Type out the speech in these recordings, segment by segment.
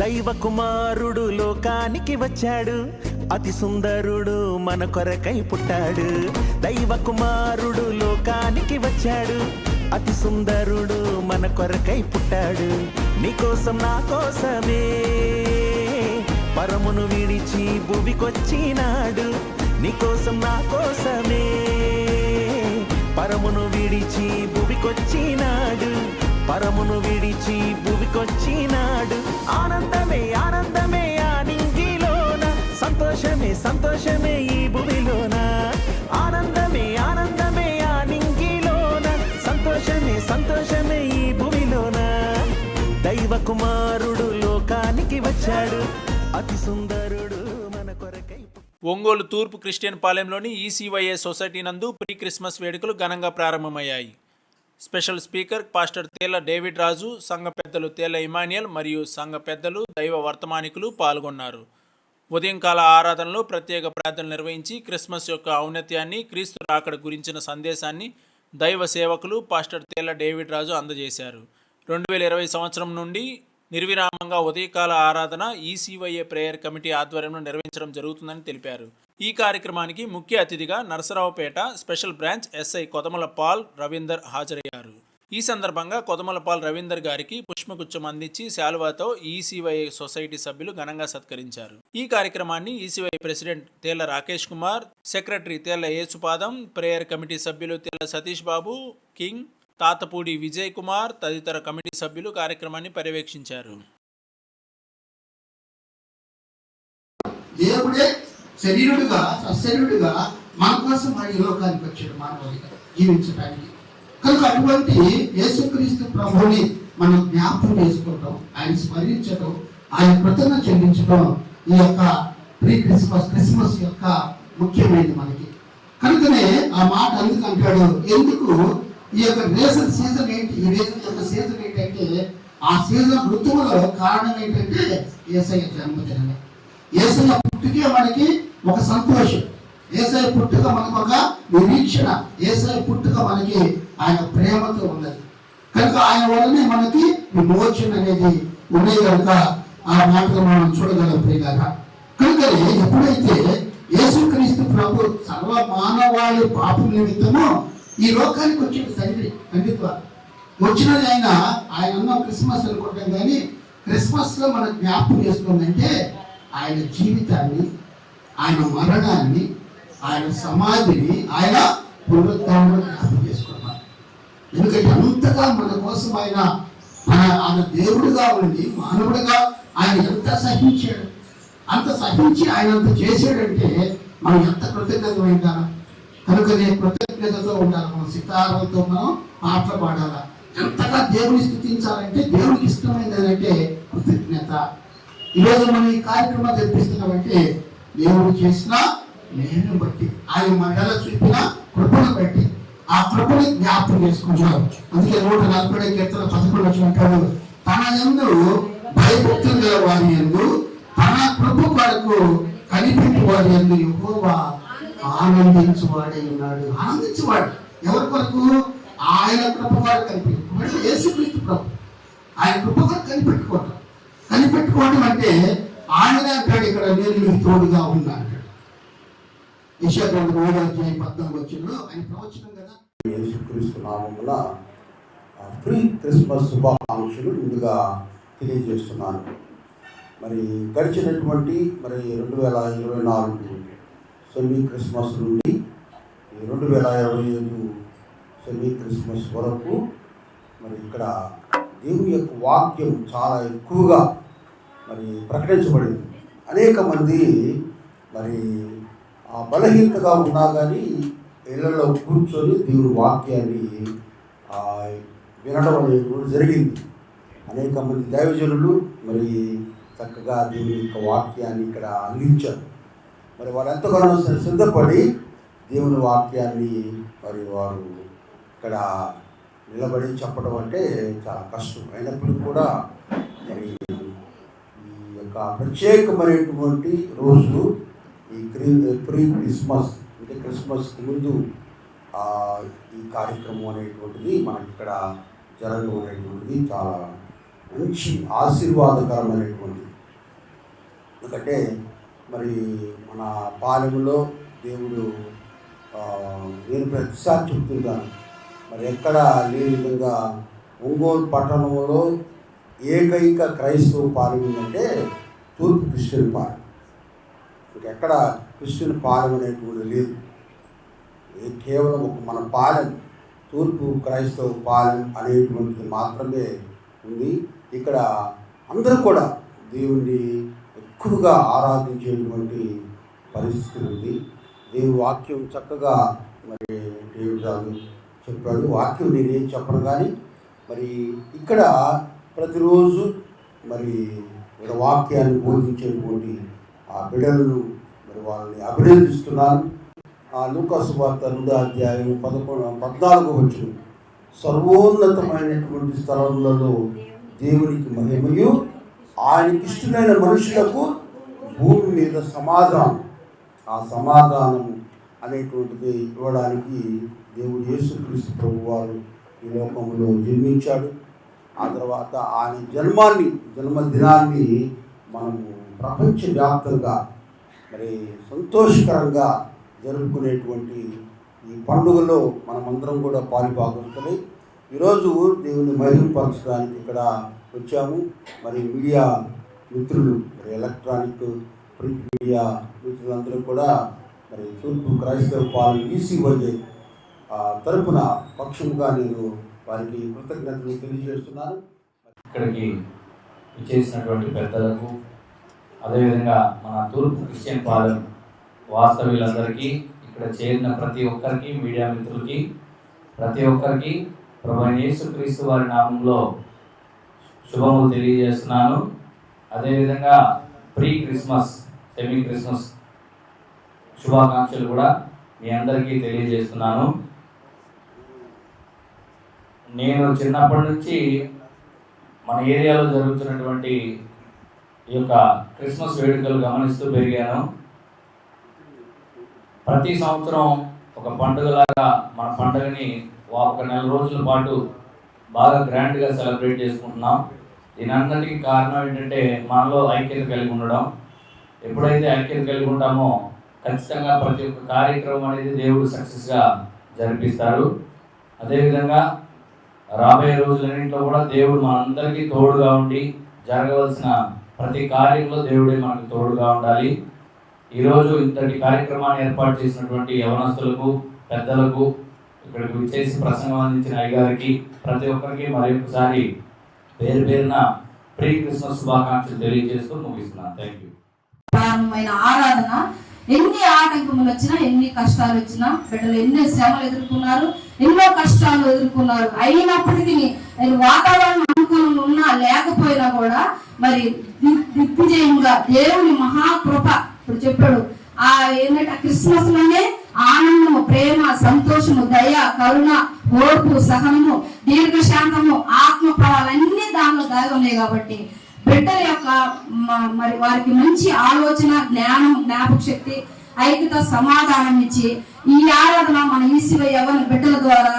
దైవ కుమారుడు లోకానికి వచ్చాడు. అతి సుందరుడు మన కొరకై పుట్టాడు. దైవ కుమారుడు లోకానికి వచ్చాడు. అతి సుందరుడు మన కొరకై పుట్టాడు. నీకోసం నా కోసమే పరమును విడిచి భువికొచ్చినాడు నీకోసం నా కోసమే పరమును విడిచి భువికొచ్చినాడు పరమును విడిచి భువికొచ్చినాడు ఆనందమే ఆనందమే ఆ నింగిలోన. సంతోషమే సంతోషమే ఈ భూమిలోన. ఆనందమే ఆనందమే ఆ నింగిలోన. సంతోషమే సంతోషమే ఈ భూమిలోన. దైవ కుమారుడు లోకానికి వచ్చాడు. అతి సుందరుడు మన కొరకై ఒంగోలు తూర్పు క్రిస్టియన్ పాలెంలోని ఈసీవైఏ సొసైటీ నందు ప్రీ క్రిస్మస్ వేడుకలు ఘనంగా ప్రారంభమయ్యాయి. Special speaker pastor Tela David Raju సంఘ పెద్దలు తేల ఇమానియల్ మరియు సంఘ పెద్దలు దైవ వర్తమానికులు పాల్గొన్నారు. ఉదయం కాల ఆరాధనలో ప్రత్యేక ప్రార్థనలు నిర్వహించి క్రిస్మస్ యొక్క ఔన్నత్యాన్ని క్రీస్తు రాకడ గురించిన సందేశాన్ని దైవ సేవకులు పాస్టర్ తేల డేవిడ్ రాజు అందజేశారు. రెండు వేల ఇరవై సంవత్సరం నుండి నిర్విరామంగా ఉదయకాల ఆరాధన ఈసీవైఏ ప్రేయర్ కమిటీ ఆధ్వర్యంలో నిర్వహించడం జరుగుతుందని తెలిపారు. ఈ కార్యక్రమానికి ముఖ్య అతిథిగా Narasaraopet special branch SI Kodamala Paul Ravinder హాజరయ్యారు. ఈ సందర్భంగా కొదమలపాల్ రవీందర్ గారికి పుష్పగుచ్చం అందించి శాలువాతో ఈసీవై సొసైటీ సభ్యులు ఘనంగా సత్కరించారు. ఈ కార్యక్రమాన్ని ECY president Thella Rakesh Kumar secretary Thella Yesupadam prayer committee సభ్యులు తేళ్ళ సతీష్ బాబు కింగ్ తాతపూడి విజయ్ కుమార్ తదితర కమిటీ సభ్యులు కార్యక్రమాన్ని పర్యవేక్షించారు. దేవుడే శరీరుడుగా సశరీరుడుగా మన కోసం మన ఈ లోకానికి వచ్చాడు మానవుడిగా జీవించడానికి. కనుక అటువంటి యేసుక్రీస్తు ప్రభుని మనం జ్ఞాపకం చేసుకోవటం ఆయన స్మరించడం ఆయన కృతజ్ఞత చెల్లించడం ఈ యొక్క ప్రీ క్రిస్మస్ క్రిస్మస్ యొక్క ముఖ్యమైనది మనకి. కనుకనే ఆ మాట అందుకు అంటాడు ఎందుకు? ఈ యొక్క రేసన్ సీజన్ ఏంటి? ఈ రేసన్ యొక్క సీజన్ ఏంటంటే ఆ సీజన్ ఋతువులో కారణం ఏంటంటే ఏసయ్య జన్మదినమే. ఏసయ్య పుట్టుకే మనకి ఒక సంతోషం. ఏసఐ పుట్టుక మనకు ఒక నిరీక్షణ. ఏసఐ పుట్టుక మనకి ఆయన ప్రేమతో ఉన్నది. కనుక ఆయన వల్లనే మనకి విమోచన అనేది ఉన్నాయి కనుక ఆ మాటలు మనం చూడగలం ప్రియులారా కనుక ఎప్పుడైతే యేసుక్రీస్తు ప్రభు సర్వ మానవాళి పాపం నిమిత్తము ఈ లోకానికి వచ్చిన తండ్రి తండ్రి వచ్చినది ఆయన ఆయన అన్న క్రిస్మస్ అనుకుంటాం కానీ క్రిస్మస్లో మనం జ్ఞాపకం చేసుకుందంటే ఆయన జీవితాన్ని ఆయన మరణాన్ని ఆయన సమాధిని ఆయన పునరుద్ధరణ జ్ఞాపకం చేసుకున్నాం ఎందుకంటే అంతగా మన కోసం ఆయన ఆయన దేవుడుగా ఉండి మానవుడిగా ఆయన ఎంత సహించాడు అంత సహించి ఆయన అంత చేశాడంటే మనం ఎంత కృతజ్ఞత కనుక కనుకనే కృతజ్ఞతతో ఉండాలి మనం సితారాలతో మనం పాటలు పాడాలా? ఎంతగా దేవుని స్థుతించాలంటే దేవునికి ఇష్టమైనది అంటే కృతజ్ఞత. ఈరోజు మనం ఈ కార్యక్రమం జరిపిస్తున్నామంటే దేవుడు చేసిన నేను బట్టి ఆయన మండల చూపిన కృపను బట్టి ఆ కృపని జ్ఞాపకం చేసుకుంటున్నారు. అందుకే నూట నలభై కీర్తన పదకొండు వచ్చి కాదు తన ఎందు భయభక్తులు గల వారి ఎందు తన కృప కొరకు కనిపెట్టి వారి ఎందు ఎక్కువ ఆనందించువాడే ఉన్నాడు. ఆనందించువాడు. ఎవరి కొరకు? ఆయన కృప కొరకు కనిపెట్టుకోవడం యేసుక్రీస్తు ప్రభు. ఆయన కృప కొరకు కనిపెట్టుకోవటం. కనిపెట్టుకోవడం అంటే ఆయన అక్కడ ఇక్కడ నేను మీకు తోడుగా ఉన్నా అంటాడు యశాగ్రంథం అధ్యాయం పద్నాలుగు వచ్చిన ఆయన ప్రవచనం కదా. యేసుక్రీస్తు ప్రీ క్రిస్మస్ శుభాకాంక్షలు ముందుగా తెలియజేస్తున్నాను. మరి గడిచినటువంటి మరి రెండు వేల ఇరవై నాలుగు సెమీ క్రిస్మస్ నుండి రెండు వేల ఇరవై ఐదు సెమీ క్రిస్మస్ వరకు మరి ఇక్కడ దేవుని యొక్క వాక్యం చాలా ఎక్కువగా మరి ప్రకటించబడింది. అనేక మంది మరి ఆ బలహీనతగా ఉన్నా కానీ ఇళ్ళలో కూర్చొని దేవుని వాక్యాన్ని వినడం వినడం కూడా జరిగింది. అనేక మంది దైవజనులు మరి చక్కగా దేవుని యొక్క వాక్యాన్ని ఇక్కడ అందించారు. మరి వారు ఎంతగానో సిద్ధపడి దేవుని వాక్యాన్ని మరి వారు ఇక్కడ నిలబడి చెప్పడం అంటే చాలా కష్టం. అయినప్పుడు కూడా మరి యొక్క ప్రత్యేకమైనటువంటి రోజు ఈ క్రీ ప్రీ క్రిస్మస్ అంటే క్రిస్మస్కి ముందు ఈ కార్యక్రమం అనేటువంటిది మనకి ఇక్కడ జరగడం అనేటువంటిది చాలా మంచి ఆశీర్వాదకరమైనటువంటి ఎందుకంటే మరి మన పాలెంలో దేవుడు నేను ప్రతిసారి చెప్తుంటాను మరి ఎక్కడ లేని విధంగా ఒంగోలు పట్టణంలో ఏకైక క్రైస్తవ పాలెం ఉందంటే తూర్పు క్రిస్టియన్ పాలెం ఇంకెక్కడ క్రిస్టియన్ పాలెం కూడా లేదు. కేవలం ఒక మన పాలెం తూర్పు క్రైస్తవ పాలెం అనేటువంటిది మాత్రమే ఉంది. ఇక్కడ అందరూ కూడా దేవుణ్ణి ఎక్కువగా ఆరాధించేటువంటి పరిస్థితి ఉంది. దేవుని వాక్యం చక్కగా మరి దేవుడు చెప్పాడు. వాక్యం నేనేం చెప్పను కానీ మరి ఇక్కడ ప్రతిరోజు మరి ఒక వాక్యాన్ని బోధించేటువంటి ఆ బిడలను మరి వాళ్ళని అభినందిస్తున్నాను. ఆ లూకాసు వార్త రెండో అధ్యాయం పదకొండు పద్నాలుగు వచ్చిన సర్వోన్నతమైనటువంటి స్థలములలో దేవునికి మహిమయు ఆయనకి ఇష్టమైన మనుషులకు భూమి మీద సమాధానం. ఆ సమాధానం అనేటువంటిది ఇవ్వడానికి దేవుడు యేసుక్రీస్తు ప్రభు వారు ఈ లోకంలో జన్మించాడు. ఆ తర్వాత ఆయన జన్మాన్ని జన్మదినాన్ని మనము ప్రపంచవ్యాప్తంగా మరి సంతోషకరంగా జరుపుకునేటువంటి ఈ పండుగలో మనమందరం కూడా పాలుపాగుతున్నాయి ఈరోజు దేవుని మహిళపరచడానికి ఇక్కడ వచ్చాము. మరి మీడియా మిత్రులు మరి ఎలక్ట్రానిక్ ప్రింట్ మీడియా మిత్రులందరూ కూడా మరి తూర్పు క్రైస్తవ పాలన ఈసీవై తరపున పక్షంగా నేను వారికి కృతజ్ఞతలు తెలియజేస్తున్నాను. ఇక్కడికి చేసినటువంటి పెద్దలకు అదేవిధంగా మన తూర్పు క్రిస్టియన్ పాలెం వాస్తవ్యులందరికీ ఇక్కడ చేరిన ప్రతి ఒక్కరికి మీడియా మిత్రులకి ప్రతి ఒక్కరికి ప్రభు యేసుక్రీస్తు వారి నామంలో శుభములు తెలియజేస్తున్నాను. అదేవిధంగా ప్రీ క్రిస్మస్ సెమీ క్రిస్మస్ శుభాకాంక్షలు కూడా మీ అందరికీ తెలియజేస్తున్నాను. నేను చిన్నప్పటి నుంచి మన ఏరియాలో జరుగుతున్నటువంటి ఈ యొక్క క్రిస్మస్ వేడుకలు గమనిస్తూ పెరిగాను. ప్రతి సంవత్సరం ఒక పండుగలాగా మన పండుగని ఒక నెల రోజుల పాటు బాగా గ్రాండ్గా సెలబ్రేట్ చేసుకుంటున్నాం. దీని అన్నిటికీ కారణం ఏంటంటే మనలో ఐక్యత కలిగి ఉండడం. ఎప్పుడైతే ఐక్యత కలిగి ఉంటామో ఖచ్చితంగా ప్రతి ఒక్క కార్యక్రమం అనేది దేవుడు సక్సెస్గా జరిపిస్తారు అదేవిధంగా రాబోయే రోజులన్నింటిలో కూడా దేవుడు మనందరికీ తోడుగా ఉండి జరగవలసిన ప్రతి కార్యంలో దేవుడే మనకు తోడుగా ఉండాలి. ఈరోజు ఇంతటి కార్యక్రమాన్ని ఏర్పాటు చేసినటువంటి యవనస్తులకు పెద్దలకు ఇక్కడికి విచ్చేసి ప్రసంగం అందించిన అయ్యగారికి ప్రతి ఒక్కరికి మరి ఒకసారి పేరు పేరున ప్రీ క్రిస్మస్ శుభాకాంక్షలు తెలియజేస్తూ ముగిస్తున్నాను. థ్యాంక్ యూ ప్రారంభమైన ఆరాధన. ఎన్ని ఆటంకములు వచ్చినా ఎన్ని కష్టాలు వచ్చినా బిడ్డలు ఎన్ని శ్రమలు ఎదుర్కొన్నారు ఎన్నో కష్టాలు ఎదుర్కొన్నారు. అయినప్పటికీ నేను వాతావరణం అనుకూలంగా ఉన్నా లేకపోయినా కూడా మరి దిగ్విజయంగా దేవుని మహాకృప ఇప్పుడు చెప్పాడు. ఆ ఏంటంటే క్రిస్మస్లోనే ఆనందము ప్రేమ సంతోషము దయ కరుణ ఓర్పు సహనము దీర్ఘశాంతము ఆత్మ ఫలాలన్నీ దానిలో దాగి ఉన్నాయి కాబట్టి బిడ్డల యొక్క మ- మరి వారికి మంచి ఆలోచన జ్ఞానం జ్ఞాపక శక్తి ఐక్యత సమాధానం ఇచ్చి ఈ ఆరాధన మన ఈశ్వర యవన బిడ్డల ద్వారా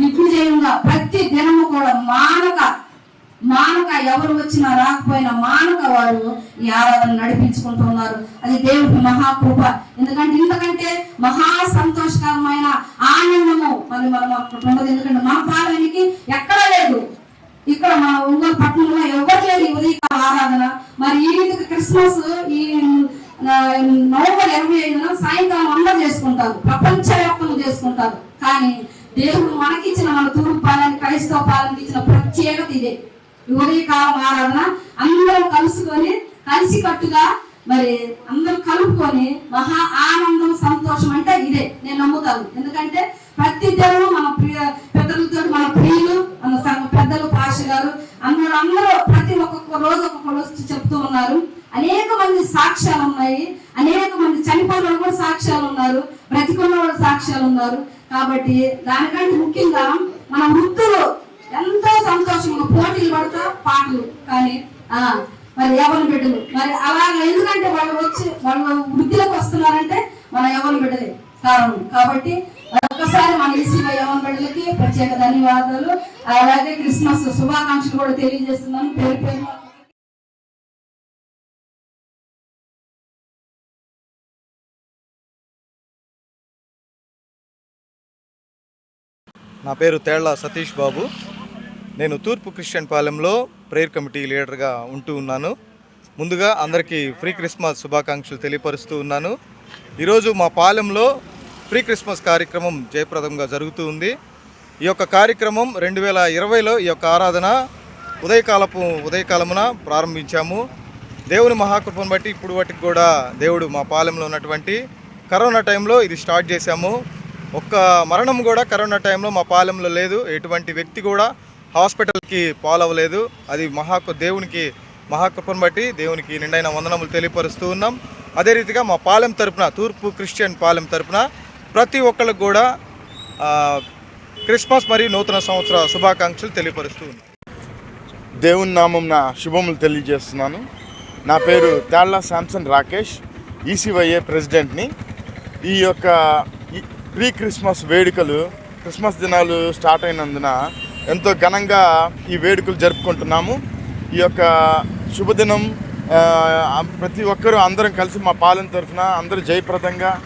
దిగ్విజయంగా ప్రతి దినము కూడా మానక మానక ఎవరు వచ్చినా రాకపోయినా మానక వారు ఈ ఆరాధన నడిపించుకుంటూ ఉన్నారు. అది దేవుడి మహాకృప. ఎందుకంటే ఇంతకంటే మహా సంతోషకరమైన ఆనందము మరి మనం అక్కడ ఉండదు ఎందుకంటే మా పాలనకి ఎక్కడా లేదు. ఇక్కడ మన ఒంగోలు నేను ఎందుకంటే ప్రతి దినము మన ప్రియ పెద్దలతో మన ప్రియులు మన పెద్దలు పాష గారు అందరూ అందరూ ప్రతి ఒక్కొక్క రోజు ఒక్కొక్క రోజు చెప్తూ ఉన్నారు. అనేక మంది సాక్ష్యాలు ఉన్నాయి. అనేక మంది చనిపోయిన వాళ్ళు కూడా సాక్ష్యాలు ఉన్నారు. బ్రతికున్న వాళ్ళు సాక్ష్యాలు ఉన్నారు. కాబట్టి దానికంటే ముఖ్యంగా మన వృత్తులు ఎంతో సంతోషంగా పోటీలు పడతా పాటలు. కానీ ఆ మరి ఎవరి బిడ్డలు మరి అలాగ ఎందుకంటే వాళ్ళు వచ్చి వాళ్ళు వృద్ధిలోకి వస్తున్నారంటే మన ఎవరి బిడ్డలే కారణం. కాబట్టి ఒక్కసారి మన ఈసీఐ యవన బిడ్డలకి ప్రత్యేక ధన్యవాదాలు. అలాగే క్రిస్మస్ శుభాకాంక్షలు కూడా తెలియజేస్తున్నాను. పేరు పేరు నా పేరు తేళ్ళ సతీష్ బాబు. నేను తూర్పు క్రిస్టియన్ పాలెంలో ప్రేయర్ కమిటీ లీడర్గా ఉంటూ ఉన్నాను. ముందుగా అందరికీ ఫ్రీ క్రిస్మస్ శుభాకాంక్షలు తెలియపరుస్తూ ఉన్నాను. ఈరోజు మా పాలెంలో ప్రీ క్రిస్మస్ కార్యక్రమం జయప్రదంగా జరుగుతూ ఉంది. ఈ యొక్క కార్యక్రమం రెండు వేల ఇరవైలో ఈ యొక్క ఆరాధన ఉదయకాలపు ఉదయకాలమున ప్రారంభించాము. దేవుని మహాకృపను బట్టి ఇప్పుడు వాటికి కూడా దేవుడు మా పాలెంలో ఉన్నటువంటి కరోనా టైంలో ఇది స్టార్ట్ చేశాము. ఒక్క మరణం కూడా కరోనా టైంలో మా పాలెంలో లేదు. ఎటువంటి వ్యక్తి కూడా హాస్పిటల్కి పాలవ్వలేదు. అది మహాకు దేవునికి మహాకృపను బట్టి దేవునికి నిండైన వందనములు తెలియపరుస్తూ ఉన్నాం. అదే రీతిగా మా పాలెం తరపున తూర్పు క్రిస్టియన్ పాలెం తరపున ప్రతి ఒక్కరికి కూడా క్రిస్మస్ మరియు నూతన సంవత్సర శుభాకాంక్షలు తెలియపరుస్తూ దేవుని నామం నా శుభములు తెలియజేస్తున్నాను. నా పేరు తాళ్ళ శాంసన్ రాకేష్ ఈసీవైఏ ప్రెసిడెంట్ని. ఈ యొక్క ఈ- ప్రీ క్రిస్మస్ వేడుకలు క్రిస్మస్ దినాలు స్టార్ట్ అయినందున ఎంతో ఘనంగా ఈ వేడుకలు జరుపుకుంటున్నాము. ఈ యొక్క శుభదినం ప్రతి ఒక్కరూ అందరం కలిసి మా పాలన తరఫున అందరూ జయప్రదంగా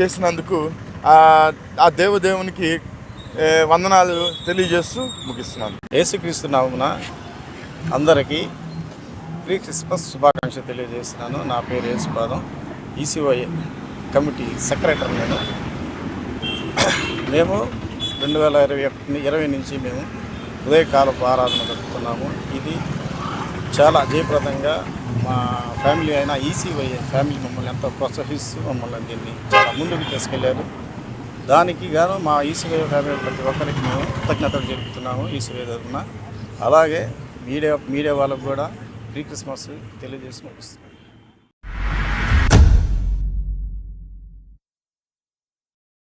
చేసినందుకు ఆ, దేవదేవునికి వందనాలు తెలియజేస్తూ ముగిస్తున్నాను. యేసుక్రీస్తు నామున అందరికీ ప్రీ క్రిస్మస్ శుభాకాంక్షలు తెలియజేస్తున్నాను. నా పేరు యేసుపాదం. ఈసీవై కమిటీ సెక్రటరీ నేను. మేము రెండు వేల ఇరవై ఇరవై నుంచి మేము ఉదయకాలపు ఆరాధన జరుపుతున్నాము ఇది చాలా జయప్రదంగా మా ఫ్యామిలీ అయిన ఈసీవై ఫ్యామిలీ మమ్మల్ని ఎంతో ప్రోత్సహిస్తూ మమ్మల్ని దీన్ని చాలా ముందుకు తీసుకెళ్ళారు. దానికి గాను మా ఈసీవై ఫ్యామిలీ ప్రతి ఒక్కరికి మేము కృతజ్ఞతలు జరుపుతున్నాము ఈసీవై తరఫున. అలాగే మీడియా మీడియా వాళ్ళకు కూడా ప్రీ క్రిస్మస్ తెలియజేసి ముగిస్తున్నాం.